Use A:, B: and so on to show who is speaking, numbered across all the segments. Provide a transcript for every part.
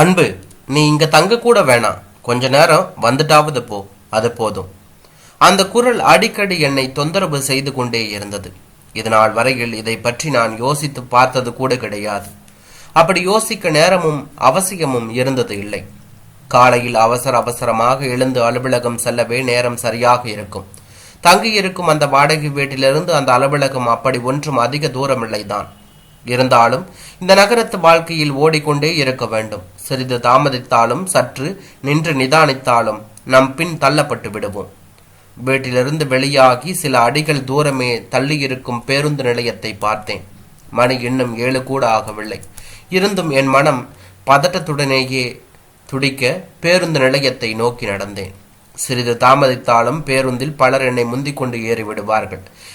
A: அன்பு நீ இங்க தங்க கூட வேணாம். கொஞ்ச நேரம் வந்துட்டாவது போ அது போதும். அந்த குரல் அடிக்கடி என்னை தொந்தரவு செய்து கொண்டே இருந்தது. இதனால் வரையில் இதை பற்றி நான் யோசித்து பார்த்தது கூட கிடையாது. அப்படி யோசிக்க நேரமும் அவசியமும் இருந்தது இல்லை. காலையில் அவசர அவசரமாக எழுந்து அலுவலகம் செல்லவே நேரம் சரியாக இருக்கும். தங்கியிருக்கும் அந்த வாடகை வீட்டிலிருந்து அந்த அலுவலகம் அப்படி ஒன்றும் அதிக தூரமில்லைதான். இருந்தாலும் இந்த நகரத்து வாழ்க்கையில் ஓடிக்கொண்டே இருக்க வேண்டும். சிறிது தாமதித்தாலும் சற்று நின்று நிதானித்தாலும் நம் பின் தள்ளப்பட்டு விடுவோம். வீட்டிலிருந்து வெளியாகி சில அடிகள் தூரமே தள்ளியிருக்கும் பேருந்து நிலையத்தை பார்த்தேன். மணி இன்னும் ஏழு கூட ஆகவில்லை. இருந்தும் என் மனம் பதட்டத்துடனேயே துடிக்க பேருந்து நிலையத்தை நோக்கி நடந்தேன். சிறிது தாமதித்தாலும் பேருந்தில் பலர் என்னை முந்திக் கொண்டு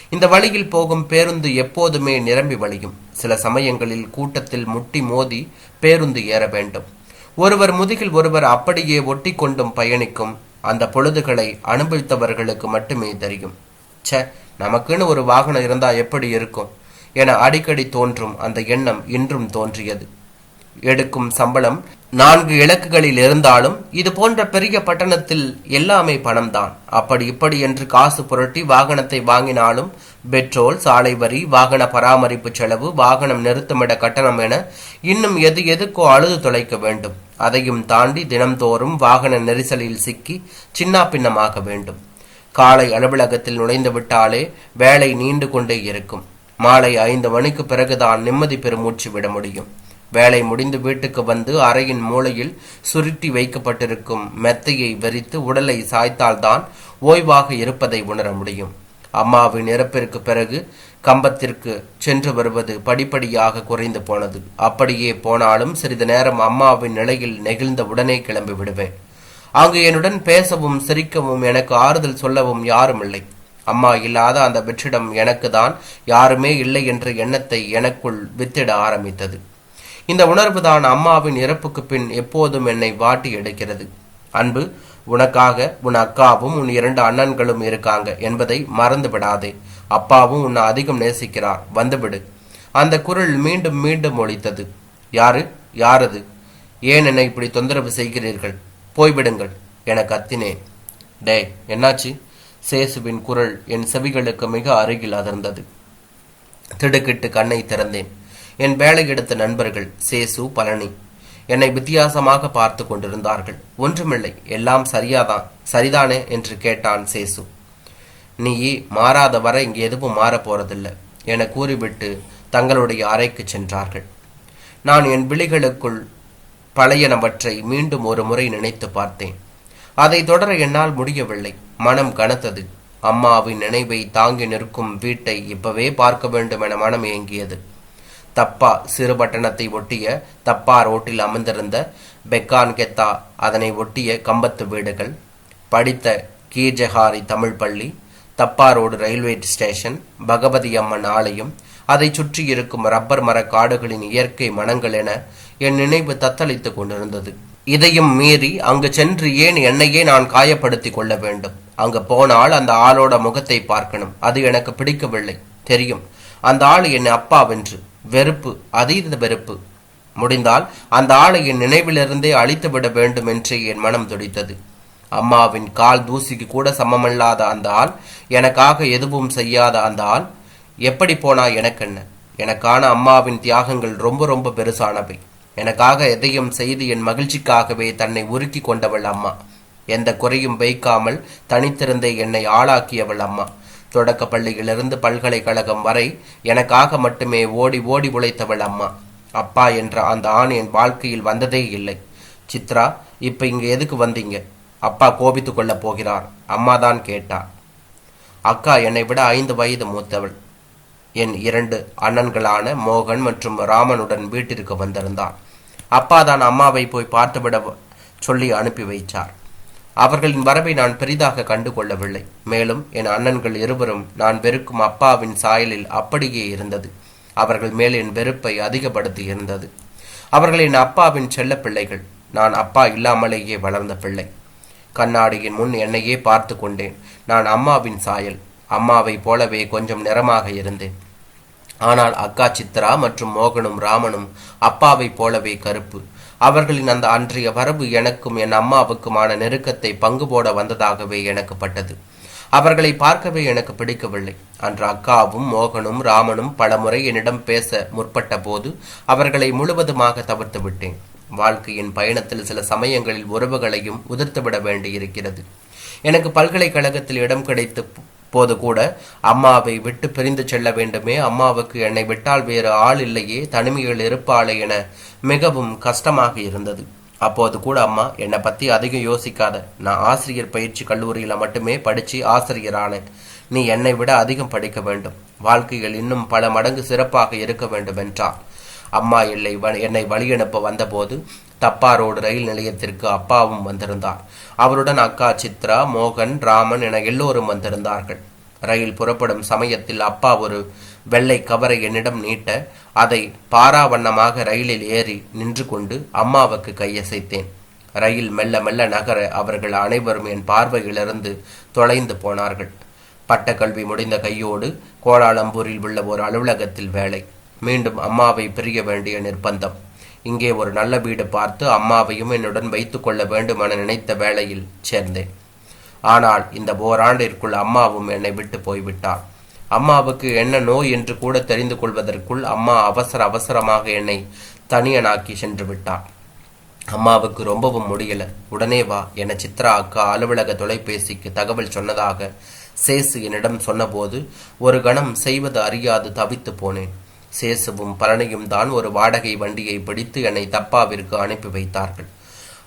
A: இந்த வழியில் போகும் பேருந்து எப்போதுமே நிரம்பி வழியும். சில சமயங்களில் கூட்டத்தில் முட்டி மோதி பேருந்து ஏற வேண்டும். ஒருவர் முதுகில் ஒருவர் அப்படியே ஒட்டி கொண்டும் பயணிக்கும் அந்த பொழுதுகளை அனுபவித்தவர்களுக்கு மட்டுமே தெரியும். ச நமக்குன்னு ஒரு வாகனம் இருந்தா எப்படி இருக்கும்? என அடிக்கடி தோன்றும் அந்த எண்ணம் இன்றும் தோன்றியது. எடுக்கும் சம்பளம் நான்கு இலக்குகளில் இருந்தாலும் இது போன்ற பெரிய பட்டணத்தில் எல்லாமே பணம்தான். அப்படி இப்படி என்று காசு புரட்டி வாகனத்தை வாங்கினாலும் பெட்ரோல் சாலை வரி வாகன பராமரிப்பு செலவு வாகனம் நிறுத்தமிட கட்டணம் என இன்னும் எது எதுக்கோ அழுது தொலைக்க வேண்டும். அதையும் தாண்டி தினம்தோறும் வாகன நெரிசலில் சிக்கி சின்னாபின்னமாக வேண்டும். காலை அலுவலகத்தில் நுழைந்து விட்டாலே வேலை நீண்டு கொண்டே இருக்கும். மாலை ஐந்து மணிக்கு பிறகுதான் நிம்மதி பெருமூச்சு விட முடியும். வேலை முடிந்து வீட்டுக்கு வந்து அறையின் மூலையில் சுருட்டி வைக்கப்பட்டிருக்கும் மெத்தையை வெறித்து உடலை சாய்த்தால்தான் ஓய்வாக இருப்பதை உணர முடியும். அம்மாவின் இறப்பிற்கு பிறகு கம்பத்திற்கு சென்று வருவது படிப்படியாக குறைந்து போனது. அப்படியே போனாலும் சிறிது நேரம் அம்மாவின் நிலையில் நெகிழ்ந்த உடனே கிளம்பி விடுவேன். அங்கு என்னுடன் பேசவும் சிரிக்கவும் எனக்கு ஆறுதல் சொல்லவும் யாரும் இல்லை. அம்மா இல்லாத அந்த வெற்றிடம் எனக்கு தான் யாருமே இல்லை என்ற எண்ணத்தை எனக்குள் வித்திட ஆரம்பித்தது. இந்த உணர்வு தான் அம்மாவின் இறப்புக்கு பின் எப்போதும் என்னை வாட்டி எடுக்கிறது. அன்பு உனக்காக உன் அக்காவும் உன் இரண்டு அண்ணன்களும் இருக்காங்க என்பதை மறந்து விடாதே அப்பாவும் உன்னை அதிகம் நேசிக்கிறார். வந்துவிடு. அந்த குரல் மீண்டும் மீண்டும் ஒழித்தது யாரு? யாரது? ஏன் என்னை இப்படி தொந்தரவு செய்கிறீர்கள்? போய்விடுங்கள். என கத்தினேன் டேய் என்னாச்சு? சேசுவின் குரல் என் செவிகளுக்கு மிக அருகில் அதிர்ந்தது திடுக்கிட்டு கண்ணை திறந்தேன். என் வேலை எடுத்த நண்பர்கள் சேசு பழனி என்னை வித்தியாசமாக பார்த்து கொண்டிருந்தார்கள். ஒன்றுமில்லை எல்லாம் சரியாதான் சரிதானே என்று கேட்டான் சேசு. நீ மாறாத வரை இங்கே எதுவும் மாறப்போறதில்லை என கூறிவிட்டு தங்களுடைய அறைக்கு சென்றார்கள். நான் என் விழிகளுக்குள் பழையனவற்றை மீண்டும் ஒரு முறை நினைத்து பார்த்தேன். அதை தொடர என்னால் முடியவில்லை மனம் கனத்தது. அம்மாவின் நினைவை தாங்கி நிற்கும் வீட்டை இப்பவே பார்க்க வேண்டும் என மனம் ஏங்கியது. தப்பா சிறு பட்டணத்தை ஒட்டிய தப்பா ரோட்டில் அமர்ந்திருந்த பெக்கான் கெத்தா அதனை ஒட்டிய கம்பத்து வீடுகள் படித்த கீர்ஜஹாரி தமிழ் பள்ளி தப்பா road railway station Bhagavathi Amman ஆலயம் அதை சுற்றி இருக்கும் ரப்பர் மர காடுகளின் இயற்கை மனங்கள் என என் நினைவு தத்தளித்துக் கொண்டிருந்தது. இதையும் மீறி அங்கு சென்று ஏன் என்னையே நான் காயப்படுத்திக் கொள்ள வேண்டும்? அங்கு போனால் அந்த ஆளோட முகத்தை பார்க்கணும். அது எனக்கு பிடிக்கவில்லை. தெரியும். அந்த ஆள் என் அப்பாவென்று. வெறுப்பு அதீத வெறுப்பு. முடிந்தால் அந்த ஆளை என் நினைவிலிருந்தே அழித்து விட வேண்டும் என்று என் மனம் துடித்தது. அம்மாவின் கால் தூசிக்கு கூட சமமல்லாத அந்த ஆள் எனக்காக எதுவும் செய்யாத அந்த ஆள் எப்படி போனா எனக்கென்ன? எனக்கான அம்மாவின் தியாகங்கள் ரொம்ப ரொம்ப பெருசானவை. எனக்காக எதையும் செய்து என் மகிழ்ச்சிக்காகவே தன்னை உருக்கி கொண்டவள் அம்மா. எந்த குறையும் வைக்காமல் தனித்திருந்தே என்னை ஆளாக்கியவள் அம்மா. தொடக்க பள்ளியிலிருந்து பல்கலைக்கழகம் வரை எனக்காக மட்டுமே ஓடி ஓடி உழைத்தவள் அம்மா. அப்பா என்ற அந்த ஆண் என் வாழ்க்கையில் வந்ததே இல்லை. சித்ரா இப்ப இங்க எதுக்கு வந்தீங்க? அப்பா கோபித்து கொள்ள போகிறார். அம்மா தான் கேட்டா. அக்கா என்னை விட ஐந்து வயது மூத்தவள். என் இரண்டு அண்ணன்களான மோகன் மற்றும் ராமனுடன் வீட்டிற்கு வந்திருந்தார். அப்பா தான் அம்மாவை போய் பார்த்துவிட சொல்லி அனுப்பி வைத்தார் அவர்களின் வரவை நான் பெரிதாக கண்டு கொள்ளவில்லை மேலும் என் அண்ணன்கள் இருவரும் நான் வெறுக்கும் அப்பாவின் சாயலில் அப்படியே இருந்தது. அவர்கள் மேல் என் வெறுப்பை அதிகப்படுத்தி இருந்தது. அவர்கள் என் அப்பாவின் செல்ல பிள்ளைகள். நான் அப்பா இல்லாமலேயே வளர்ந்த பிள்ளை. கண்ணாடியின் முன் என்னையே பார்த்து கொண்டேன். நான் அம்மாவின் சாயல். அம்மாவை போலவே கொஞ்சம் நிறமாக இருந்தேன். ஆனால் அக்கா சித்ரா மற்றும் மோகனும் ராமனும் அப்பாவைப் போலவே கருப்பு. அவர்களின் அந்த அன்றைய வரவு எனக்கும் என் அம்மாவுக்குமான நெருக்கத்தை பங்கு போட வந்ததாகவே எனக்கு பட்டது அவர்களை பார்க்கவே எனக்கு பிடிக்கவில்லை. அன்று அக்காவும் மோகனும் ராமனும் பலமுறை என்னிடம் பேச முற்பட்ட போது அவர்களை முழுவதுமாக தவிர்த்து விட்டேன். வாழ்க்கையின் பயணத்தில் சில சமயங்களில் உறவுகளையும் உதிர்த்துவிட வேண்டியிருக்கிறது. எனக்கு பல்கலைக்கழகத்தில் இடம் கிடைத்து போது கூட அம்மாவை விட்டு பிரிந்து செல்ல வேண்டுமே. அம்மாவுக்கு என்னை விட்டால் வேறு ஆள் இல்லையே. தனிமையில் இருப்பாளே என மிகவும் கஷ்டமாக இருந்தது. அப்போது கூட அம்மா என்னை பத்தி அதிகம் யோசிக்காத. நான் ஆசிரியர் பயிற்சி கல்லூரியில மட்டுமே படிச்சு ஆசிரியரானேன். நீ என்னை விட அதிகம் படிக்க வேண்டும். வாழ்க்கையில் இன்னும் பல மடங்கு சிறப்பாக இருக்க வேண்டும் என்றார் அம்மா இல்லை என்னை வழியனுப்ப வந்தபோது தப்பா ரோடு ரயில் நிலையத்திற்கு அப்பாவும் வந்திருந்தார் அவருடன் அக்கா சித்ரா மோகன் ராமன் என எல்லோரும் வந்திருந்தார்கள். ரயில் புறப்படும் சமயத்தில் அப்பா ஒரு வெள்ளை கவரை என்னிடம் நீட்ட அதை பாராவண்ணமாக ரயிலில் ஏறி நின்று கொண்டு அம்மாவுக்கு கையசைத்தேன். ரயில் மெல்ல மெல்ல நகர அவர்கள் அனைவரும் என் பார்வையிலிருந்து தொலைந்து போனார்கள். பட்டக்கல்வி முடிந்த கையோடு கோலாலம்பூரில் உள்ள ஒரு அலுவலகத்தில் வேலை. மீண்டும் அம்மாவை பிரிய வேண்டிய நிர்பந்தம். இங்கே ஒரு நல்ல வீடு பார்த்து அம்மாவையும் என்னுடன் வைத்துக் கொள்ள வேண்டும் என நினைத்த வேளையில் சேர்ந்தேன். ஆனால் இந்த ஓராண்டிற்குள் அம்மாவும் என்னை விட்டு போய்விட்டார். அம்மாவுக்கு என்ன நோய் என்று கூட தெரிந்து கொள்வதற்குள் அம்மா அவசர அவசரமாக என்னை தனியனாக்கி சென்று விட்டார். அம்மாவுக்கு ரொம்பவும் முடியல. உடனே வா என சித்ரா அக்கா அலுவலக தொலைபேசிக்கு தகவல் சொன்னதாக சேசு என்னிடம் சொன்னபோது ஒரு கணம் செய்வது அறியாது தவித்து போனேன். சேசுவும் பழனியும் தான் ஒரு வாடகை வண்டியை பிடித்து என்னை தப்பாவிற்கு அனுப்பி வைத்தார்கள்.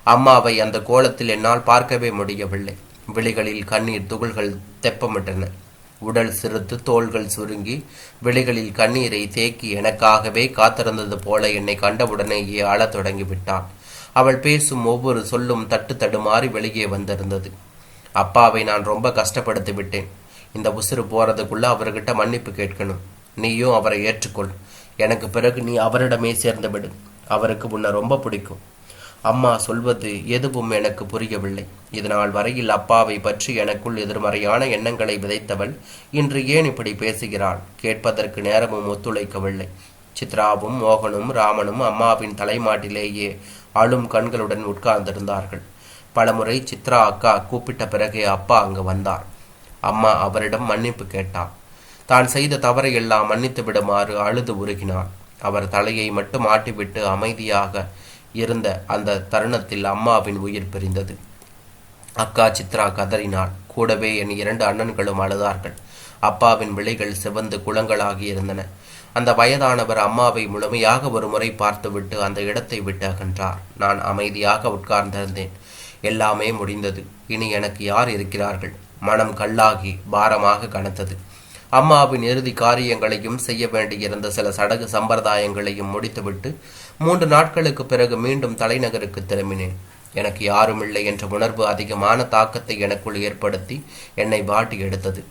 A: அம்மாவை அந்த கோலத்தில் என்னால் பார்க்கவே முடியவில்லை. விழிகளில் கண்ணீர் துகள்கள் தெப்பமிட்டன. உடல் சிறுத்து தோள்கள் சுருங்கி விழிகளில் கண்ணீரை தேக்கி எனக்காகவே காத்திருந்தது போல என்னை கண்டவுடனேயே அழத் தொடங்கிவிட்டான். அவள் பேசும் ஒவ்வொரு சொல்லும் தட்டு தடுமாறி வெளியே வந்திருந்தது. அப்பாவை நான் ரொம்ப கஷ்டப்படுத்தி விட்டேன். இந்த உசுறு போறதுக்குள்ள அவர்கிட்ட மன்னிப்பு கேட்கணும். நீயும் அவரை ஏற்றுக்கொள். எனக்கு பிறகு நீ அவரிடமே சேர்ந்து விடு அவருக்கு உன்னை ரொம்ப பிடிக்கும். அம்மா சொல்வது எதுவும் எனக்கு புரியவில்லை. இதனால் வரையில் அப்பாவை பற்றி எனக்குள் எதிர்மறையான எண்ணங்களை விதைத்தவள் இன்று ஏன் இப்படி பேசுகிறாள்? கேட்பதற்கு நேரமும் ஒத்துழைக்கவில்லை. சித்ராவும் மோகனும் ராமனும் அம்மாவின் தலைமாட்டிலேயே அழும் கண்களுடன் உட்கார்ந்திருந்தார்கள். பலமுறை சித்ரா அக்கா கூப்பிட்ட பிறகே அப்பா அங்கு வந்தார். அம்மா அவரிடம் மன்னிப்பு கேட்டார். தான் செய்த தவறை எல்லாம் மன்னித்து விடுமாறு அழுது உருகினார் அவர் தலையை மட்டும் ஆட்டிவிட்டு அமைதியாக இருந்த அந்த தருணத்தில் அம்மாவின் உயிர் பிரிந்தது. அக்கா சித்ரா கதறினாள். கூடவே என் இரண்டு அண்ணன்களும் அழுதார்கள். அப்பாவின் விழிகள் சிவந்து குளங்களாகி இருந்தன. அந்த வயதானவர் அம்மாவை முழுமையாக ஒரு முறை பார்த்துவிட்டு அந்த இடத்தை விட்டு அகன்றார். நான் அமைதியாக உட்கார்ந்திருந்தேன். எல்லாமே முடிந்தது. இனி எனக்கு யார் இருக்கிறார்கள்? மனம் கல்லாகி பாரமாக கனத்தது. அம்மாவின் இறுதி காரியங்களையும் செய்ய வேண்டியிருந்த சில சடகு சம்பிரதாயங்களையும் முடித்துவிட்டு மூன்று நாட்களுக்கு பிறகு மீண்டும் தலைநகருக்கு திரும்பினேன். எனக்கு யாரும் இல்லை என்ற உணர்வு அதிகமான தாக்கத்தை எனக்குள் ஏற்படுத்தி என்னை வாட்டி எடுத்தது.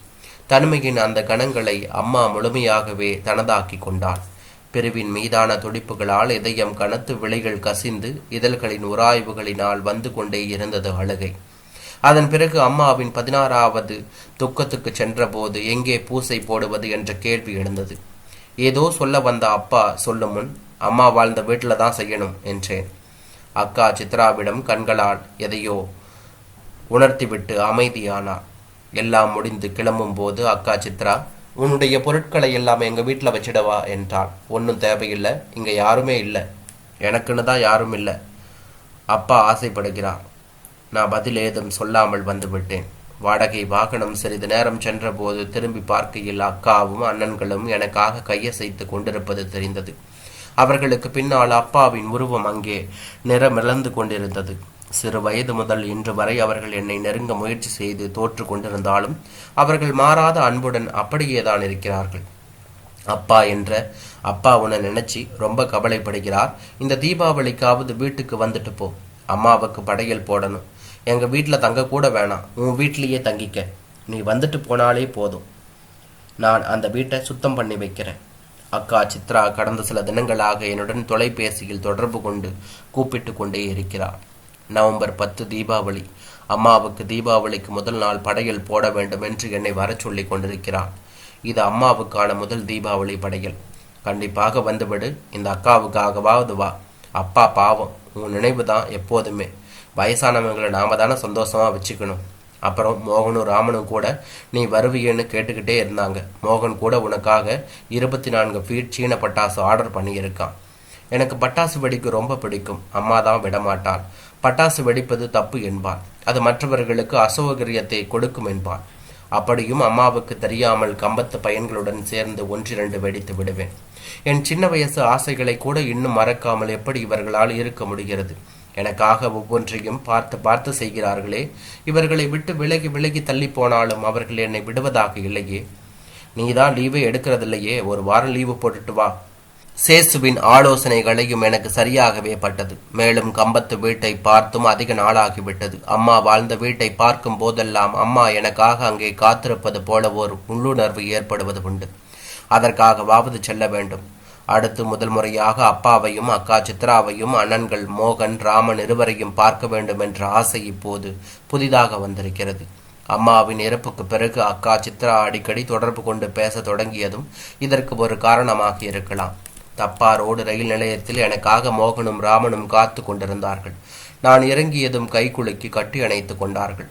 A: தனிமையின் அந்த கணங்களை அம்மா முழுமையாகவே தனதாக்கி கொண்டாள். பிரிவின் மீதான துடிப்புகளால் இதயம் கனத்து விலைகள் கசிந்து இதழ்களின் உராய்வுகளினால் வந்து கொண்டே இருந்தது அழுகை. அதன் பிறகு அம்மாவின் பதினாறாவது துக்கத்துக்கு சென்றபோது எங்கே பூசை போடுவது என்ற கேள்வி எழுந்தது. ஏதோ சொல்ல வந்த அப்பா சொல்லும் முன் அம்மா வாழ்ந்த வீட்டில் தான் செய்யணும் என்றேன். அக்கா சித்ராவிடம் கண்களால் எதையோ உணர்த்திவிட்டு அமைதியானார் எல்லாம் முடிந்து கிளம்பும் போது அக்கா சித்ரா உன்னுடைய பொருட்களை எல்லாம் எங்கள் வீட்டில் வச்சிடவா? என்றாள் ஒன்றும் தேவையில்லை இங்கே யாருமே இல்லை. எனக்குன்னு தான் யாரும் இல்லை அப்பா ஆசைப்படுகிறார். நான் பதில் ஏதும் சொல்லாமல் வந்துவிட்டேன். வாடகை வாகனம் சிறிது நேரம் சென்றபோது திரும்பி பார்க்கையில் அக்காவும் அண்ணன்களும் எனக்காக கையசைத்து கொண்டிருப்பது தெரிந்தது. அவர்களுக்கு பின்னால் அப்பாவின் உருவம் அங்கே நிறமிழந்து கொண்டிருந்தது. சிறு வயது முதல் இன்று வரை அவர்கள் என்னை நெருங்க முயற்சி செய்து தோற்று கொண்டிருந்தாலும் அவர்கள் மாறாத அன்புடன் அப்படியேதான் இருக்கிறார்கள். அப்பா என்ற அப்பா உன நினைச்சி ரொம்ப கவலைப்படுகிறார். இந்த தீபாவளிக்காவது வீட்டுக்கு வந்துட்டு போ. அம்மாவுக்கு படையல் போடணும். எங்கள் வீட்டில் தங்க கூட வேணாம். உன் வீட்லேயே தங்கிக்க. நீ வந்துட்டு போனாலே போதும். நான் அந்த வீட்டை சுத்தம் பண்ணி வைக்கிறேன். அக்கா சித்ரா கடந்த சில தினங்களாக என்னுடன் தொலைபேசியில் தொடர்பு கொண்டு கூப்பிட்டு கொண்டே இருக்கிறார் நவம்பர் பத்து தீபாவளி. அம்மாவுக்கு தீபாவளிக்கு முதல் நாள் படையல் போட வேண்டும் என்று என்னை வர சொல்லி கொண்டிருக்கிறார் இது அம்மாவுக்கான முதல் தீபாவளி படையல். கண்டிப்பாக வந்துவிடு. இந்த அக்காவுக்காகவாவது வா. அப்பா பாவம். உன் நினைவு தான் எப்போதுமே. வயசானவங்களை நாம தானே சந்தோஷமாக வச்சுக்கணும். அப்புறம் மோகனும் ராமனும் கூட நீ வருவியேன்னு கேட்டுக்கிட்டே இருந்தாங்க. மோகன் கூட உனக்காக இருபத்தி நான்கு ஃபீட் சீன பட்டாசு ஆர்டர் பண்ணியிருக்கான். எனக்கு பட்டாசு வெடிக்க ரொம்ப பிடிக்கும். அம்மா தான் விடமாட்டாள். பட்டாசு வெடிப்பது தப்பு என்பாள். அது மற்றவர்களுக்கு அசௌகரியத்தை கொடுக்கும் என்பாள். அப்படியும் அம்மாவுக்கு தெரியாமல் கம்பத்து பையன்களுடன் சேர்ந்து ஒன்றிரண்டு வெடித்து விடுவேன். என் சின்ன வயசு ஆசைகளை கூட இன்னும் மறக்காமல் எப்படி இவர்களால் இருக்க முடிகிறது? எனக்காக ஒவ்வொன்றையும் பார்த்து பார்த்து செய்கிறார்களே. இவர்களை விட்டு விலகி விலகி தள்ளி போனாலும் அவர்கள் என்னை விடுவதாக இல்லையே. நீதான் லீவை எடுக்கிறதில்லையே. ஒரு வாரம் லீவு போட்டுட்டு வா. சேசுவின் ஆலோசனைகளையும் எனக்கு சரியாகவே பட்டது. மேலும் கம்பத்து வீட்டை பார்த்தும் அதிக நாளாகிவிட்டது அம்மா வாழ்ந்த வீட்டை பார்க்கும் போதெல்லாம் அம்மா எனக்காக அங்கே காத்திருப்பது போல ஒரு உள்ளுணர்வு ஏற்படுவது உண்டு. அதற்காகவாவது செல்ல வேண்டும். அடுத்து முதல் முறையாக அப்பாவையும் அக்கா சித்ராவையும் அண்ணன்கள் மோகன் ராமன் இருவரையும் பார்க்க வேண்டும் என்ற ஆசை இப்போது புதிதாக வந்திருக்கிறது. அம்மாவின் இறப்புக்கு பிறகு அக்கா சித்ரா அடிக்கடி தொடர்பு கொண்டு பேச தொடங்கியதும் இதற்கு ஒரு காரணமாக இருக்கலாம். தப்பா ரோடு ரயில் நிலையத்தில் எனக்காக மோகனும் ராமனும் காத்து கொண்டிருந்தார்கள். நான் இறங்கியதும் கைக்குலுக்கி கட்டி அணைத்துக் கொண்டார்கள்.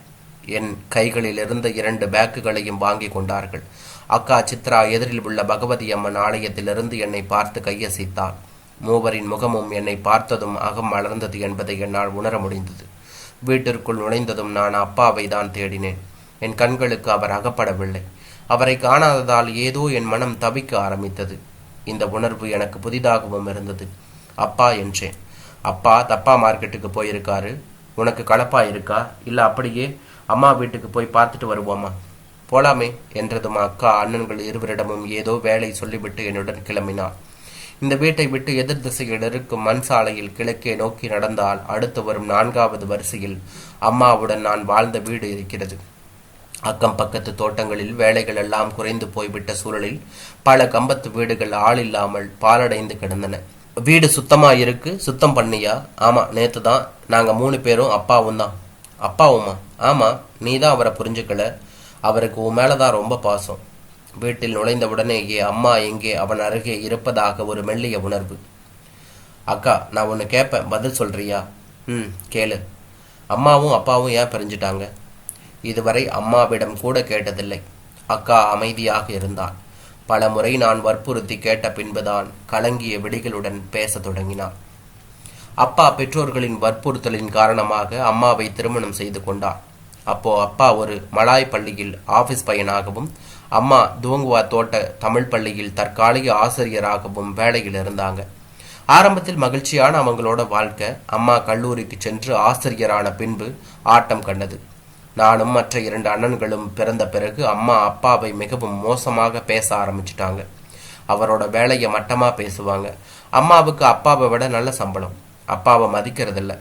A: என் கைகளில் இருந்த இரண்டு பேக்குகளையும் வாங்கி கொண்டார்கள். அக்கா சித்ரா எதிரில் உள்ள பகவதி அம்மன் ஆலயத்திலிருந்து என்னை பார்த்து கையசைத்தாள். மூவரின் முகமும் என்னை பார்த்ததும் அகம் மலர்ந்தது என்பதை என்னால் உணர முடிந்தது. வீட்டிற்குள் நுழைந்ததும் நான் அப்பாவை தான் தேடினேன். என் கண்களுக்கு அவர் அகப்படவில்லை. அவரை காணாததால் ஏதோ என் மனம் தவிக்க ஆரம்பித்தது. இந்த உணர்வு எனக்கு புதிதாகவும் இருந்தது. அப்பா என்றேன். அப்பா தப்பா மார்க்கெட்டுக்கு போயிருக்காரு. உனக்கு கலப்பா இருக்கா? இல்லை அப்படியே அம்மா வீட்டுக்கு போய் பார்த்துட்டு வருவோமா? போலாமே என்றதும் அக்கா அண்ணன்கள் இருவரிடமும் ஏதோ வேலை சொல்லிவிட்டு என்னுடன் கிளம்பினாள் இந்த வீட்டை விட்டு எதிர் திசையில் இருக்கும் மண் சாலையில் கிழக்கே நோக்கி நடந்தால் அடுத்து வரும் நான்காவது வரிசையில் அம்மாவுடன் நான் வாழ்ந்த வீடு இருக்கிறது. அக்கம் பக்கத்து தோட்டங்களில் வேலைகள் எல்லாம் குறைந்து போய்விட்ட சூழலில் பல கம்பத்து வீடுகள் ஆள் இல்லாமல் பாலடைந்து கிடந்தன. வீடு சுத்தமாக இருக்கு சுத்தம் பண்ணியா? ஆமாம் நேற்று தான் நாங்கள் மூணு பேரும் அப்பாவும் தான். அப்பாவுமா? ஆமாம் நீ தான் அவரை புரிஞ்சுக்கல. அவருக்கு உன் மேலே தான் ரொம்ப பாசம். வீட்டில் நுழைந்தவுடனேயே அம்மா எங்கே அவன் அருகே இருப்பதாக ஒரு மெல்லிய உணர்வு. அக்கா நான் ஒன்று கேட்பேன் பதில் சொல்றியா? ம் கேளு. அம்மாவும் அப்பாவும் ஏன் பிரிஞ்சிட்டாங்க? இதுவரை அம்மாவிடம் கூட கேட்டதில்லை. அக்கா அமைதியாக இருந்தாள். பல முறை நான் வற்புறுத்தி கேட்ட பின்புதான் கலங்கிய விடிகளுடன் பேசத் தொடங்கினார் அப்பா பெற்றோர்களின் வற்புறுத்தலின் காரணமாக அம்மாவை திருமணம் செய்து கொண்டார் அப்போ அப்பா ஒரு மலாய் பள்ளியில் ஆபீஸ் பையனாகவும் அம்மா துவங்குவா தோட்ட தமிழ் பள்ளியில் தற்காலிக ஆசிரியராகவும் வேலையில் இருந்தாங்க. ஆரம்பத்தில் மகிழ்ச்சியான அவங்களோட வாழ்க்கை அம்மா கல்லூரிக்கு சென்று ஆசிரியரான பின்பு ஆட்டம் கண்டது. நானும் மற்ற இரண்டு அண்ணன்களும் பிறந்த பிறகு அம்மா அப்பாவை மிகவும் மோசமாக பேச ஆரம்பிச்சிட்டாங்க. அவரோட வேலையை மட்டமாக பேசுவாங்க. அம்மாவுக்கு அப்பாவை விட நல்ல சம்பளம். அப்பாவை மதிக்கிறதில்ல.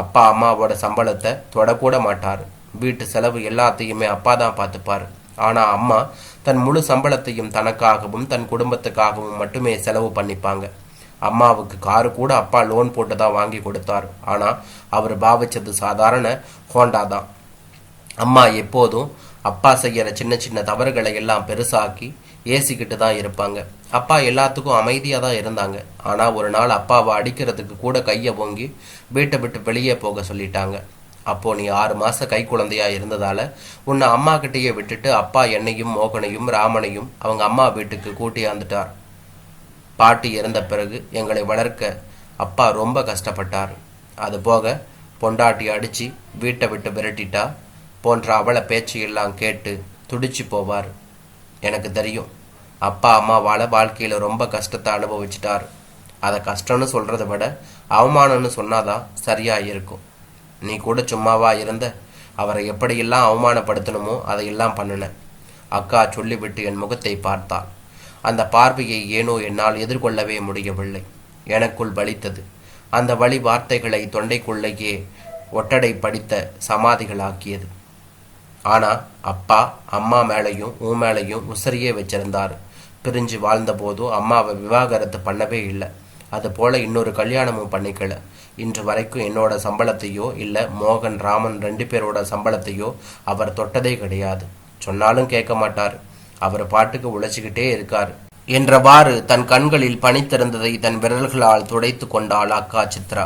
A: அப்பா அம்மாவோட சம்பளத்தை தொடக்கூட மாட்டார். வீட்டு செலவு எல்லாத்தையுமே அப்பா தான் பார்த்துப்பார். ஆனால் அம்மா தன் முழு சம்பளத்தையும் தனக்காகவும் தன் குடும்பத்துக்காகவும் மட்டுமே செலவு பண்ணிப்பாங்க. அம்மாவுக்கு காரு கூட அப்பா லோன் போட்டு தான் வாங்கி கொடுத்தார். ஆனால் அவர் பாவிச்சது சாதாரண ஹோண்டா தான். அம்மா எப்போதும் அப்பா செய்கிற சின்ன சின்ன தவறுகளை எல்லாம் பெருசாக்கி ஏசிக்கிட்டு தான் இருப்பாங்க. அப்பா எல்லாத்துக்கும் அமைதியாக தான் இருந்தாங்க. ஆனால் ஒரு நாள் அப்பாவை அடிக்கிறதுக்கு கூட கையை ஓங்கி வீட்டை விட்டு வெளியே போக சொல்லிட்டாங்க. அப்போ நீ ஆறு மாச கை குழந்தையா இருந்ததால உன்னை அம்மா கிட்டேயே விட்டுட்டு அப்பா என்னையும் மோகனையும் ராமனையும் அவங்க அம்மா வீட்டுக்கு கூட்டியாந்துட்டார் பாட்டி இறந்த பிறகு எங்களை வளர்க்க அப்பா ரொம்ப கஷ்டப்பட்டார். அது போக பொண்டாட்டி அடிச்சு வீட்டை விட்டு விரட்டிட்டா போன்ற அவள பேச்சையெல்லாம் கேட்டு துடிச்சு போவார். எனக்கு தெரியும் அப்பா அம்மாவால் வாழ்க்கையில் ரொம்ப கஷ்டத்தை அனுபவிச்சிட்டார். அதை கஷ்டம்னு சொல்கிறத விட அவமானம்னு சொன்னாதான் சரியாக இருக்கும் நீ கூட சும்மாவா இருந்த அவரை எப்படியெல்லாம் அவமானப்படுத்தணுமோ அதையெல்லாம் பண்ணின. அக்கா சொல்லிவிட்டு என் முகத்தை பார்த்தாள். அந்த பார்வையை ஏனோ என்னால் எதிர்கொள்ளவே முடியவில்லை. எனக்குள் வலித்தது. அந்த வழி வார்த்தைகளை தொண்டைக்குள்ளேயே ஒட்டடை படித்த சமாதிகளாக்கியது. ஆனா அப்பா அம்மா மேலையும் உன் மேலையும் உசரியே வச்சிருந்தார். பிரிஞ்சு வாழ்ந்த போதும் அம்மாவை விவாகரத்து பண்ணவே இல்லை. அது போல இன்னொரு கல்யாணமும் பண்ணிக்கல. இன்று வரைக்கும் என்னோட சம்பளத்தையோ இல்லை மோகன் ராமன் ரெண்டு பேரோட சம்பளத்தையோ அவர் தொட்டதே கிடையாது. சொன்னாலும் கேட்க மாட்டார். அவர் பாட்டுக்கு உழைச்சிக்கிட்டே இருக்கார். என்றவாறு தன் கண்களில் பனித்திருந்ததை தன் விரல்களால் துடைத்து கொண்டாள் அக்கா சித்ரா.